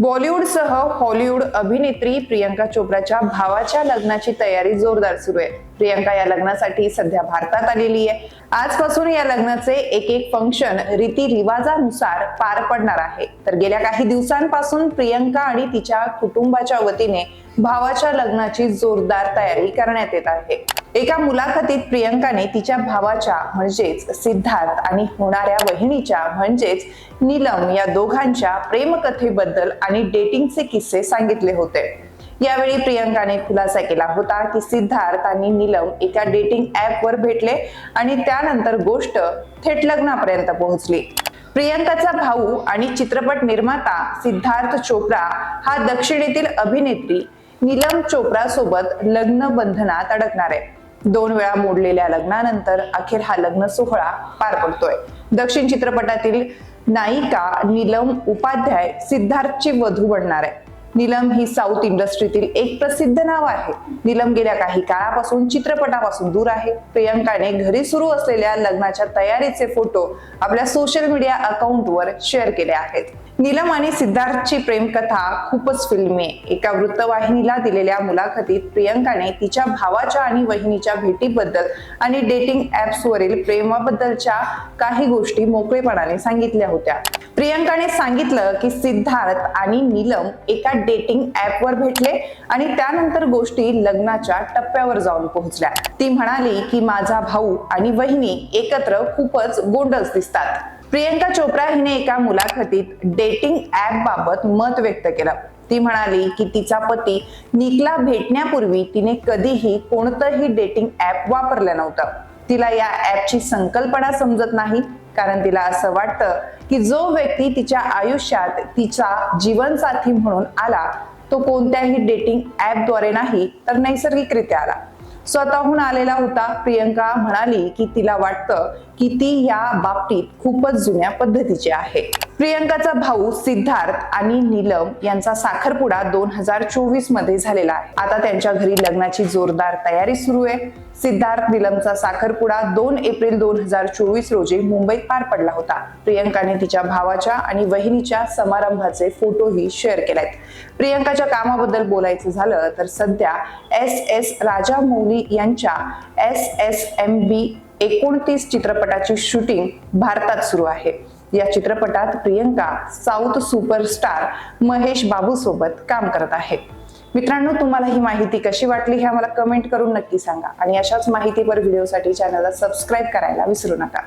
बॉलिवूडसह Hollywood अभिनेत्री प्रियंका चोप्राच्या भावाच्या लग्नाची तयारी जोरदार सुरू आहे. प्रियंका या लग्नासाठी सध्या भारतात आलेली आहे. आजपासून या लग्नाचे एक एक फंक्शन रीती रिवाजानुसार पार पडणार आहे. तर गेल्या काही दिवसांपासून प्रियंका आणि तिच्या कुटुंबाच्या वतीने भावाच्या लग्नाची जोरदार तयारी करण्यात येत आहे. एका मुलाखतीत प्रियंकाने तिच्या भावाच्या म्हणजेच सिद्धार्थ आणि होणाऱ्या वहिनीच्या म्हणजेच नीलम या दोघांच्या प्रेमकथेबद्दल आणि डेटिंगचे किस्से सांगितले होते. यावेळी प्रियंकाने खुलासा केला होता की सिद्धार्थ आणि नीलम एका डेटिंग ऍप वर भेटले आणि त्यानंतर गोष्ट थेट लग्नापर्यंत पोहोचली. प्रियंकाचा भाऊ आणि चित्रपट निर्माता सिद्धार्थ चोप्रा हा दक्षिणेतील अभिनेत्री नीलम चोप्रा सोबत लग्न बंधनात अडकणार. आहे दोन वेळा मोडलेल्या लग्नानंतर अखेर हा लग्न सोहळा पार पडतोय. दक्षिण चित्रपटातील नायिका नीलम उपाध्याय सिद्धार्थची वधू बनणार आहे. नीलम ही साऊथ इंडस्ट्रीतील एक प्रसिद्ध नाव आहे. नीलम गेल्या काही काळापासून चित्रपटापासून दूर आहे. प्रियंकाने घरी सुरू असलेल्या लग्नाच्या तयारीचे फोटो आपल्या सोशल मीडिया अकाउंटवर शेअर केले आहेत. नीलम आणि सिद्धार्थची प्रेमकथा खूपच फिल्मी आहे. एका वृत्तवाहिनीला दिलेल्या मुलाखतीत प्रियंकाने तिच्या भावाच्या आणि वहिनीच्या भेटीबद्दल आणि डेटिंग ऍप्सवरील प्रेमाबद्दलच्या काही गोष्टी मोकळेपणाने सांगितल्या होत्या. प्रियंकाने सांगितलं की सिद्धार्थ आणि नीलम एका डेटिंग ऍपवर भेटले आणि त्यानंतर गोष्टी लग्नाच्या टप्प्यावर जाऊन पोहोचल्या. ती म्हणाली की माझा भाऊ आणि वहिनी एकत्र खूपच गोंडस दिसतात. प्रियंका चोप्रा हिने एका मुलाखतीत डेटिंग ऍप बाबत मत व्यक्त केलं. ती म्हणाली की तिचा पती निकला भेटण्यापूर्वी तिने कधीही कोणतंही डेटिंग ऍप वापरलं नव्हतं. तिला या ऍपची संकल्पना समजत नाही कारण तिला असं वाटतं की जो व्यक्ती तिच्या आयुष्यात तिचा जीवनसाथी म्हणून आला तो कोणत्याही डेटिंग ॲपद्वारे नाही तर नैसर्गिकरित्या आला. स्वतःहून आलेला होता प्रियंका म्हणाली की तिला वाटतं की ती या बाबतीत खूपच जुन्या पद्धतीची आहे. प्रियंकाचा भाऊ सिद्धार्थ आणि नीलम यांचा साखरपुडा दोन हजार चोवीसमध्ये झालेला आहे. आता त्यांच्या घरी लग्नाची जोरदार तयारी सुरू आहे. सिद्धार्थ निलमचा साखरपुडा दोन एप्रिल दोन हजार चोवीस रोजी मुंबईत पार पडला होता. प्रियंकाने तिच्या भावाच्या आणि वहिनीच्या समारंभाचे फोटोही शेअर केले आहेत प्रियंकाच्या कामाबद्दल बोलायचं झालं तर सध्या एस एस राजामौली यांच्या एस एस एम बी एकोणतीस चित्रपटाची शूटिंग भारतात सुरू आहे. या चित्रपटात प्रियंका साऊथ सुपरस्टार महेश बाबू सोबत काम करत आहे मित्रांनो तुम्हाला ही माहिती कशी वाटली हे आम्हाला कमेंट करून नक्की सांगा. आणि अशाच माहितीपर व्हिडिओसाठी चॅनलला सबस्क्राईब करायला विसरू नका.